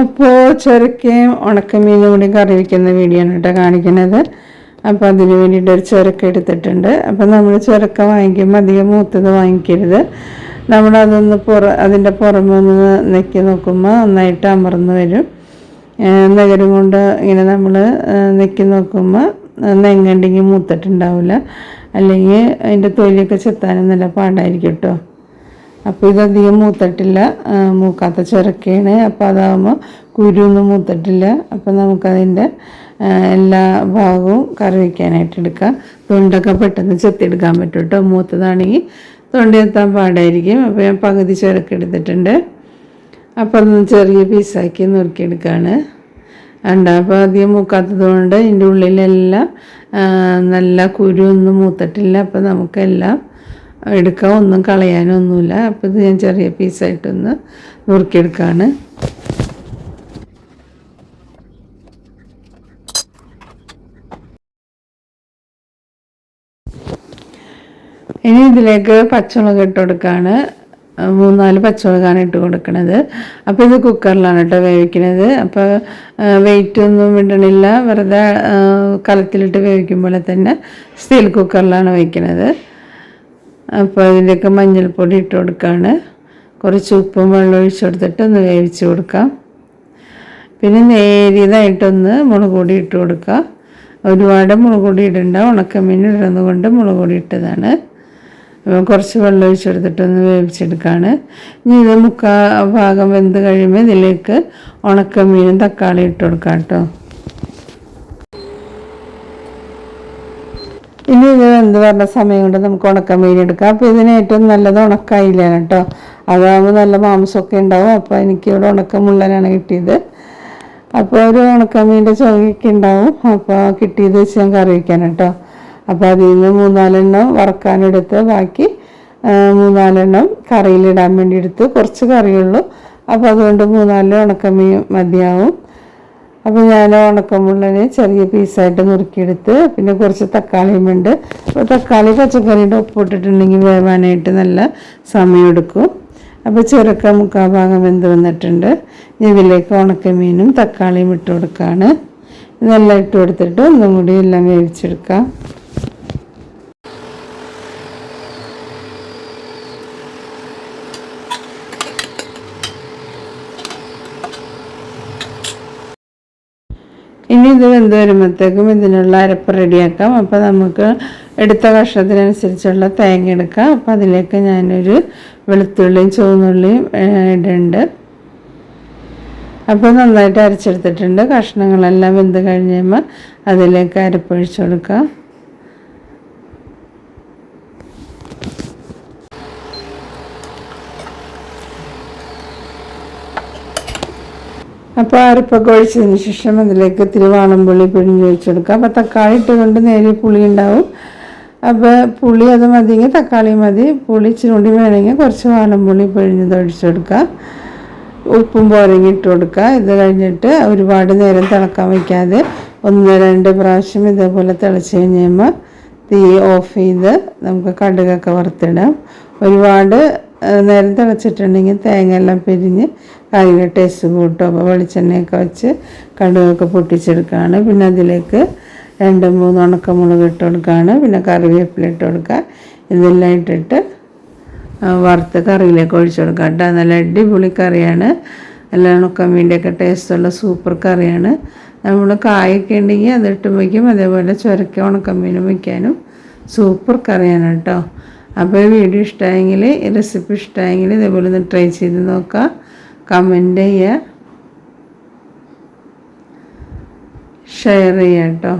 അപ്പോൾ ചുരക്കയും ഉണക്കമീനും കൂടി കറി വയ്ക്കുന്ന വീഡിയോ ആണ് കേട്ടോ കാണിക്കുന്നത്. അപ്പോൾ അതിന് വേണ്ടിയിട്ട് ഒരു ചുരക്ക എടുത്തിട്ടുണ്ട്. അപ്പോൾ നമ്മൾ ചുരക്ക വാങ്ങിക്കുമ്പോൾ അധികം മൂത്തത് വാങ്ങിക്കരുത്. നമ്മളതൊന്ന് പുറ അതിന്റെ പുറമെ ഒന്ന് നെക്കി നോക്കുമ്പോൾ നന്നായിട്ട് അമർന്ന് വരും. നഗരം കൊണ്ട് ഇങ്ങനെ നമ്മൾ നെക്കി നോക്കുമ്പോൾ നെങ്ങണ്ടെങ്കിൽ മൂത്തിട്ടുണ്ടാവില്ല അല്ലെങ്കിൽ അതിന്റെ തൊലിയൊക്കെ ചെത്താനും നല്ല പാടായിരിക്കും കേട്ടോ. അപ്പോൾ ഇതധികം മൂത്തിട്ടില്ല. മൂക്കാത്ത ചുരക്കയാണ് അപ്പോൾ അതാകുമ്പോൾ കുരുവൊന്നും മൂത്തട്ടില്ല. അപ്പോൾ നമുക്കതിന്റെ എല്ലാ ഭാഗവും കറി വയ്ക്കാനായിട്ട് എടുക്കാം. തൊണ്ടൊക്കെ പെട്ടെന്ന് ചെത്തിയെടുക്കാൻ പറ്റും കേട്ടോ മൂത്തതാണെങ്കിൽ തൊണ്ട എത്താൻ പാടായിരിക്കും. അപ്പോൾ ഞാൻ പകുതി ചുരക്ക എടുത്തിട്ടുണ്ട്. അപ്പോൾ അതൊന്ന് ചെറിയ പീസാക്കി നുറുക്കിയെടുക്കുകയാണ് ഉണ്ട് അപ്പോൾ അധികം മൂക്കാത്തത് കൊണ്ട് ഇതിന്റെ ഉള്ളിലെല്ലാം നല്ല കുരുവൊന്നും മൂത്തിട്ടില്ല. അപ്പോൾ നമുക്കെല്ലാം എടുക്കാൻ ഒന്നും കളയാനൊന്നുമില്ല. അപ്പോൾ ഇത് ഞാൻ ചെറിയ പീസായിട്ടൊന്ന് നുറുക്കിയെടുക്കുകയാണ് ഇനി ഇതിലേക്ക് പച്ചമുളക് ഇട്ട് കൊടുക്കുകയാണ് മൂന്നാൽ പച്ചമുളകാണ് ഇട്ട് കൊടുക്കുന്നത് അപ്പോൾ ഇത് കുക്കറിലാണ് കേട്ടോ വേവിക്കുന്നത് അപ്പോൾ വെയിറ്റ് ഒന്നും ഇടണില്ല വെറുതെ കലത്തിലിട്ട് വേവിക്കുമ്പോൾ തന്നെ സ്റ്റീൽ കുക്കറിലാണ് വയ്ക്കുന്നത് അപ്പോൾ അതിലേക്ക് മഞ്ഞൾപ്പൊടി ഇട്ട് കൊടുക്കുകയാണ് കുറച്ച് ഉപ്പും വെള്ളം ഒഴിച്ചു കൊടുത്തിട്ട് ഒന്ന് വേവിച്ച് കൊടുക്കാം. പിന്നെ നേരിയതായിട്ടൊന്ന് മുളക് പൊടി ഇട്ട് കൊടുക്കുക ഒരുപാട് മുളക് പൊടി ഇടണ്ട. ഉണക്കമീൻ ഇടുന്നത് കൊണ്ട് മുളക് പൊടി ഇട്ടതാണ്. അപ്പോൾ കുറച്ച് വെള്ളം ഒഴിച്ച് കൊടുത്തിട്ടൊന്ന് വേവിച്ചെടുക്കുകയാണ് ഇനി ഇത് മുക്കാ ഭാഗം വെന്ത് കഴിയുമ്പോൾ ഇതിലേക്ക് ഉണക്കമീനും തക്കാളി ഇട്ട് കൊടുക്കാം കേട്ടോ. ഇനി ഇത് എന്ത് പറഞ്ഞ സമയം കൊണ്ട് നമുക്ക് ഉണക്കമീൻ എടുക്കാം. അപ്പോൾ ഇതിന് ഏറ്റവും നല്ലത് ഉണക്കായില്ലാണ് കേട്ടോ അതാകുമ്പോൾ നല്ല മാംസമൊക്കെ ഉണ്ടാവും. അപ്പോൾ എനിക്ക് ഇവിടെ ഉണക്കമുള്ളനാണ് കിട്ടിയത്. അപ്പോൾ ഒരു ഉണക്കമീന്റെ ചുവയൊക്കെ ഉണ്ടാവും. അപ്പോൾ കിട്ടിയത് വെച്ച് ഞാൻ കറി വയ്ക്കാൻ കേട്ടോ അപ്പോൾ അതിൽ നിന്ന് മൂന്നാലെണ്ണം വറക്കാനെടുത്ത് ബാക്കി മൂന്നാലെണ്ണം കറിയിലിടാൻ വേണ്ടി എടുത്ത് കുറച്ച് കറിയുള്ളൂ അപ്പോൾ അതുകൊണ്ട് മൂന്നാൽ ഉണക്കമീൻ മതിയാവും. അപ്പോൾ ഞാൻ ഉണക്കമുള്ളനെ ചെറിയ പീസായിട്ട് നുറുക്കിയെടുത്ത് പിന്നെ കുറച്ച് തക്കാളിയും ഉണ്ട്. അപ്പോൾ തക്കാളി പച്ചക്കറിയുടെ ഉപ്പിട്ടിട്ടുണ്ടെങ്കിൽ വേവാനായിട്ട് നല്ല സമയമെടുക്കും അപ്പോൾ ചെറുക്ക മുക്കാൽ ഭാഗം വെന്ത് വന്നിട്ടുണ്ട്. ഇതിലേക്ക് ഉണക്കമീനും തക്കാളിയും ഇട്ട് കൊടുക്കുകയാണ് ഇതെല്ലാം ഇട്ട് കൊടുത്തിട്ട് ഒന്നും കൂടി എല്ലാം വേവിച്ചെടുക്കാം. ഇനി ഇത് വെന്ത് വരുമ്പോഴത്തേക്കും ഇതിനുള്ള അരപ്പ് റെഡിയാക്കാം. അപ്പോൾ നമുക്ക് എടുത്ത കഷ്ണത്തിനനുസരിച്ചുള്ള തേങ്ങ എടുക്കാം. അപ്പോൾ അതിലേക്ക് ഞാനൊരു വെളുത്തുള്ളിയും ചുവന്നുള്ളിയും ഇടുന്നുണ്ട് അപ്പോൾ നന്നായിട്ട് അരച്ചെടുത്തിട്ടുണ്ട്. കഷ്ണങ്ങളെല്ലാം വെന്ത് കഴിഞ്ഞ് കഴിയുമ്പോൾ അതിലേക്ക് അരപ്പൊഴിച്ച് കൊടുക്കാം. അപ്പോൾ അരപ്പൊക്കെ ഒഴിച്ചതിന് ശേഷം അതിലേക്ക് ഇത്തിരി വാളംപുള്ളി പിഴിഞ്ഞ് ഒഴിച്ച് കൊടുക്കുക അപ്പോൾ തക്കാളി ഇട്ടുകൊണ്ട് നേരെ പുളി ഉണ്ടാവും. അപ്പോൾ പുളി അത് മതിയെങ്കിൽ തക്കാളി മതി. പുളി ചൂണ്ടി വേണമെങ്കിൽ കുറച്ച് വാളംപുള്ളി പിഴിഞ്ഞത് ഒഴിച്ച് കൊടുക്കുക ഉപ്പും പോരങ്ങി ഇട്ട് കൊടുക്കുക. ഇത് കഴിഞ്ഞിട്ട് ഒരുപാട് നേരം തിളക്കാൻ വയ്ക്കാതെ ഒന്ന് രണ്ട് പ്രാവശ്യം ഇതേപോലെ തിളച്ച് കഴിഞ്ഞ് കഴിയുമ്പോൾ തീ ഓഫ് ചെയ്ത് നമുക്ക് കടുകൊക്കെ വറുത്തിടാം. ഒരുപാട് നേരം തിളച്ചിട്ടുണ്ടെങ്കിൽ തേങ്ങ എല്ലാം പിരിഞ്ഞ് കറിയുടെ ടേസ്റ്റ് കൂട്ടും. അപ്പോൾ വെളിച്ചെണ്ണയൊക്കെ വെച്ച് കടുകൊക്കെ പൊട്ടിച്ചെടുക്കുകയാണ്. പിന്നെ അതിലേക്ക് രണ്ട് മൂന്ന് ഉണക്കമുളക് ഇട്ട് കൊടുക്കുകയാണ്. പിന്നെ കറിവേപ്പില ഇട്ട് കൊടുക്കുക. ഇതെല്ലാം ഇട്ടിട്ട് വറുത്ത് കറിയിലേക്ക് ഒഴിച്ചു കൊടുക്കുക കേട്ടോ. നല്ല അടിപൊളി കറിയാണ്. നല്ല ഉണക്കമീന്റെയൊക്കെ ടേസ്റ്റുള്ള സൂപ്പർ കറിയാണ്. നമ്മൾ കായൊക്കെ ഉണ്ടെങ്കിൽ അതിട്ട് വയ്ക്കും. അതേപോലെ ചുരക്ക ഉണക്കമീനും വയ്ക്കാനും സൂപ്പർ കറിയാണ് കേട്ടോ. അപ്പോൾ വീഡിയോ ഇഷ്ടമായെങ്കിൽ റെസിപ്പി ഇഷ്ടമായെങ്കിൽ ഇതേപോലെ ഒന്ന് ട്രൈ ചെയ്ത് നോക്കുക. കമന്റ് ചെയ്യുക. ഷെയർ ചെയ്യാം കേട്ടോ.